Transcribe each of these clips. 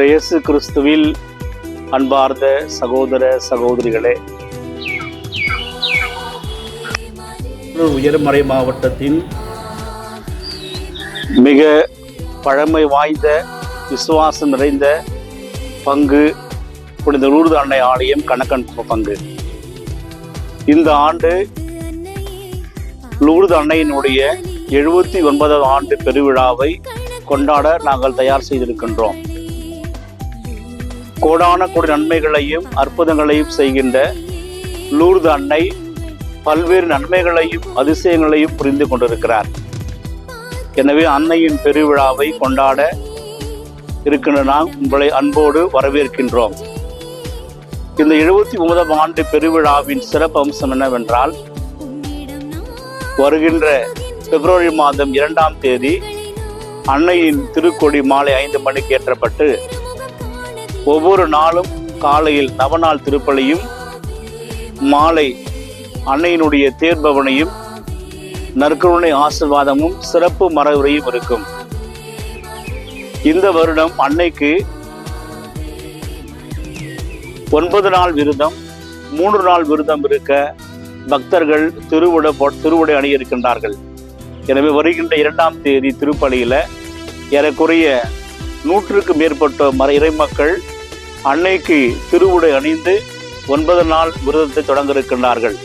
இயேசு கிறிஸ்துவில் அன்பார்ந்த சகோதர சகோதரிகளே. உயர்மறை மாவட்டத்தின் மிக பழமை வாய்ந்த விசுவாசம் நிறைந்த பங்கு புனித லூர்து அன்னை ஆலயம் கணக்கன் பங்கு. இந்த ஆண்டு லூர்து அன்னையினுடைய எழுபத்தி ஒன்பதாவது ஆண்டு பெருவிழாவை கொண்டாட நாங்கள் தயார் செய்திருக்கின்றோம். கோடான கோடி நன்மைகளையும் அற்புதங்களையும் செய்கின்ற லூர்து அன்னை பல்வேறு நன்மைகளையும் அதிசயங்களையும் புரிந்து கொண்டிருக்கிறார். எனவே அன்னையின் பெருவிழாவை கொண்டாட இருக்கின்ற நாம் உங்களை அன்போடு வரவேற்கின்றோம். இந்த எழுபத்தி ஒன்பதாம் ஆண்டு பெருவிழாவின் சிறப்பு அம்சம் என்னவென்றால் வருகின்ற பிப்ரவரி மாதம் இரண்டாம் தேதி அன்னையின் திருக்கொடி மாலை ஐந்து மணிக்கு ஏற்றப்பட்டு ஒவ்வொரு நாளும் காலையில் நவநாள் திருப்பலியும் மாலை அன்னையினுடைய தேர்பவனையும் நற்கருணை ஆசிர்வாதமும் சிறப்பு மரவுரையும் இருக்கும். இந்த வருடம் அன்னைக்கு ஒன்பது நாள் விருதம் மூன்று நாள் விரதம் இருக்க பக்தர்கள் திருவுட திருவுடை அணி இருக்கின்றார்கள் எனவே வருகின்ற இரண்டாம் தேதி திருப்பலியில் ஏறக்குறைய நூற்றுக்கு மேற்பட்ட மர இறைமக்கள் அன்னைக்கு திருவுடை அணிந்து ஒன்பது நாள் விரதத்தை தொடங்க இருக்கின்றார்கள்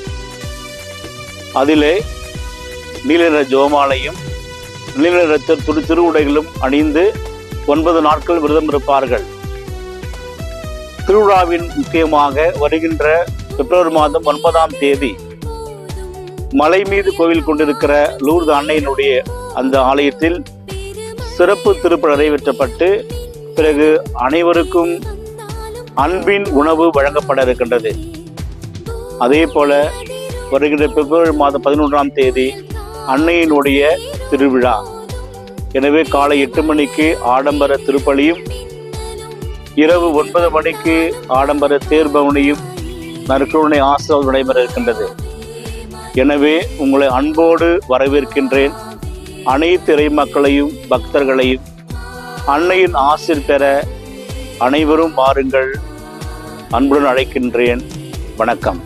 அதிலே நீல நிற ஜோமாலையும் நீல நிற திரு திருவுடைகளும் அணிந்து ஒன்பது நாட்கள் விரதம் இருப்பார்கள். திருவிழாவின் முக்கியமாக வருகின்ற பிப்ரவரி மாதம் ஒன்பதாம் தேதி மலை மீது கோவில் கொண்டிருக்கிற லூர்து அன்னையினுடைய அந்த ஆலயத்தில் சிறப்பு திருப்ப நிறைவேற்றப்பட்டு பிறகு அனைவருக்கும் அன்பின் உணவு வழங்கப்பட இருக்கின்றது. அதே போல வருகின்ற பிப்ரவரி மாதம் பதினொன்றாம் தேதி அன்னையினுடைய திருவிழா. எனவே காலை எட்டு மணிக்கு ஆடம்பர திருப்பலியும் இரவு ஒன்பது மணிக்கு ஆடம்பர தேர்பவனியும் நற்கருணை ஆசிரியர் நடைபெற இருக்கின்றது. எனவே உங்களை அன்போடு வரவேற்கின்றேன். அனைத்து இறை மக்களையும் பக்தர்களையும் அன்னையின் ஆசிர் பெற அனைவரும் வாருங்கள். அன்புடன் அழைக்கின்றேன். வணக்கம்.